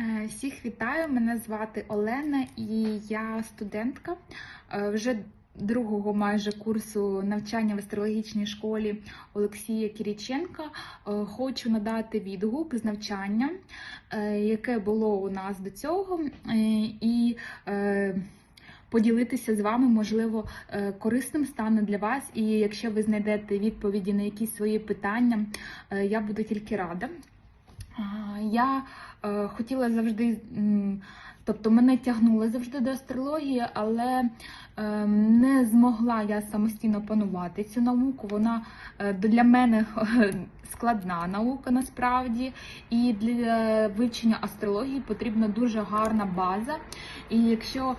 Е, Всіх вітаю, мене звати Олена і я студентка е, вже другого майже курсу навчання в астрологічній школі Олексія Кіріченка. Е, Хочу надати відгук з навчання, яке було у нас до цього, і поділитися з вами, можливо, корисним стане для вас. І якщо ви знайдете відповіді на якісь свої питання, я буду тільки рада. Я е, хотіла завжди, тобто мене тягнуло завжди до астрології, але е, не змогла я самостійно панувати цю науку. Вона е, для мене складна наука насправді. І для вивчення астрології потрібна дуже гарна база. І якщо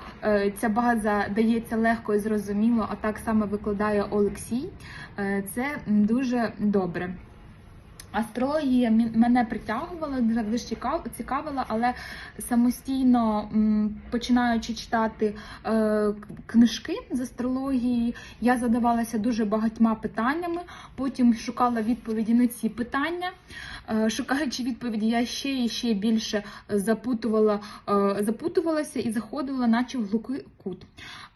ця база дається легко і зрозуміло, а так само викладає Олексій, це дуже добре. Астрологія мене притягувала, завжди цікав- цікавила, але самостійно починаючи читати е, книжки з астрології, я задавалася дуже багатьма питаннями. Потім шукала відповіді на ці питання. Е, шукаючи відповіді, я ще і ще більше запутувала, е, запутувалася і заходила, наче в глухий кут.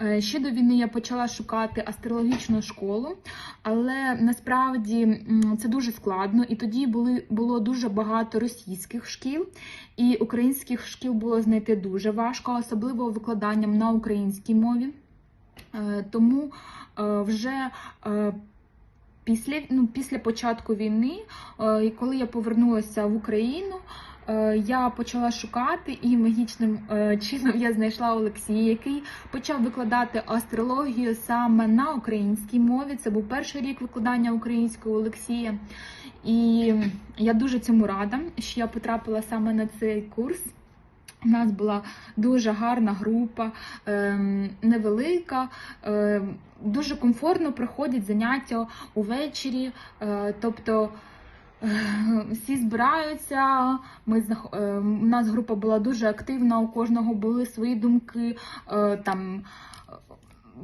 Е, ще до війни я почала шукати астрологічну школу, але насправді це дуже складно. І тоді були було дуже багато російських шкіл, і українських шкіл було знайти дуже важко, особливо викладанням на українській мові. Е, Тому е, вже е, після, ну, після початку війни, е, і коли я повернулася в Україну. е, Я почала шукати і магічним е, чином я знайшла Олексія, який почав викладати астрологію саме на українській мові. Це був перший рік викладання української Олексія. І я дуже цьому рада, що я потрапила саме на цей курс. У нас була дуже гарна група, ем, невелика, ем, дуже комфортно проходять заняття увечері. Е, тобто е, всі збираються. Ми е, у нас група була дуже активна, у кожного були свої думки, там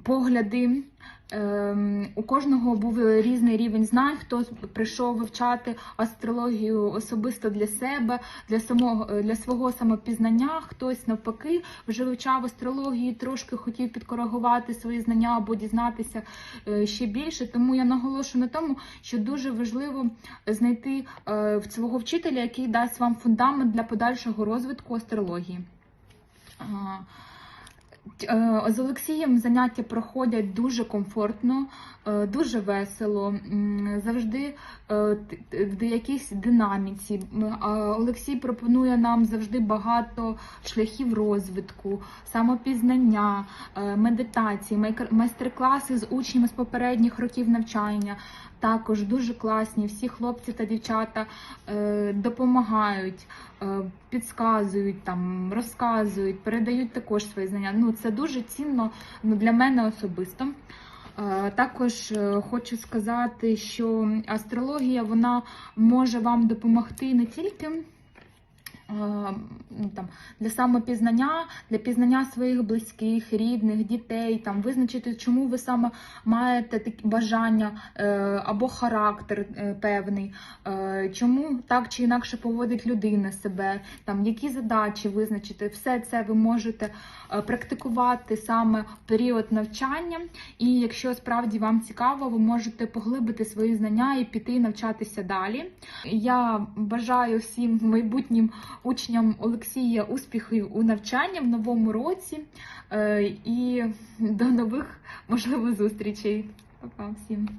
погляди. Ем, У кожного був різний рівень знань. Хто прийшов вивчати астрологію особисто для себе, для самого для свого самопізнання. Хтось навпаки вже вивчав астрологію, трошки хотів підкоригувати свої знання або дізнатися е, ще більше. Тому я наголошую на тому, що дуже важливо знайти е, свого вчителя, який дасть вам фундамент для подальшого розвитку астрології. Е, З Олексієм заняття проходять дуже комфортно, е, дуже весело, завжди е, в якійсь динаміці. Олексій пропонує нам завжди багато шляхів розвитку, самопізнання, медитації, майстер-класи з учнями з попередніх років навчання. Також дуже класні. Всі хлопці та дівчата допомагають, підказують, розказують, передають також свої знання. Ну, це дуже цінно ну, для мене особисто. Е, Також е, хочу сказати, що астрологія вона може вам допомогти не тільки там, для самопізнання, для пізнання своїх близьких, рідних, дітей, там, визначити, чому ви саме маєте такі бажання е, або характер е, певний, е, чому так чи інакше поводить людина себе, там, які задачі визначити. Все це ви можете е, практикувати саме в період навчання. І якщо справді вам цікаво, ви можете поглибити свої знання і піти навчатися далі. Я бажаю всім майбутнім учням Олексія успіхів у навчанні в новому році Е, і до нових можливо зустрічей. Па-па всім.